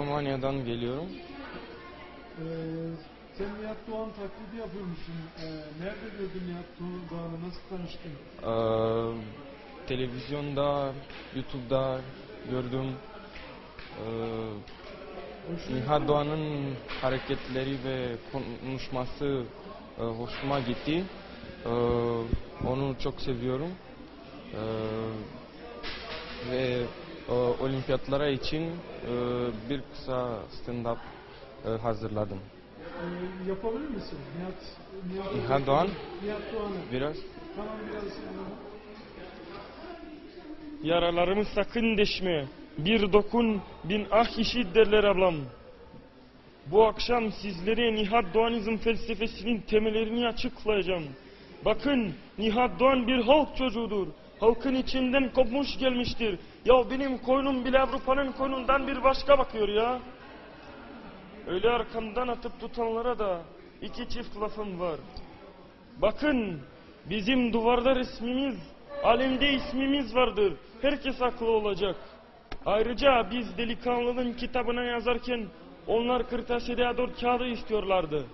Romanya'dan geliyorum. Ee, sen Nihat Doğan taklidi yapıyormuşsun. Ee, nerede gördün Nihat Doğan'ı? Nasıl tanıştın? Ee, televizyonda, YouTube'da gördüm. Ee, Nihat Doğan'ın hareketleri ve konuşması e, hoşuma gitti. Ee, onu çok seviyorum. Ee, olimpiyatlara için e, bir kısa stand-up e, hazırladım. Ee, yapabilir misin? Nihat, Nihat, Nihat Doğan? Nihat Doğan'ı. Biraz Tamam biraz. Yaralarımı sakın deşme. Bir dokun, bin ah işit derler ablam. Bu akşam sizlere Nihat Doğanizm felsefesinin temellerini açıklayacağım. Bakın Nihat Doğan bir halk çocuğudur. Halkın içinden kopmuş gelmiştir. Ya benim koynum bile Avrupa'nın koynundan bir başka bakıyor ya. Öyle arkamdan atıp tutanlara da iki çift lafım var. Bakın bizim duvarda resmimiz, alemde ismimiz vardır. Herkes aklı olacak. Ayrıca biz delikanlının kitabına yazarken onlar kırtasiyede A4 kağıdı istiyorlardı.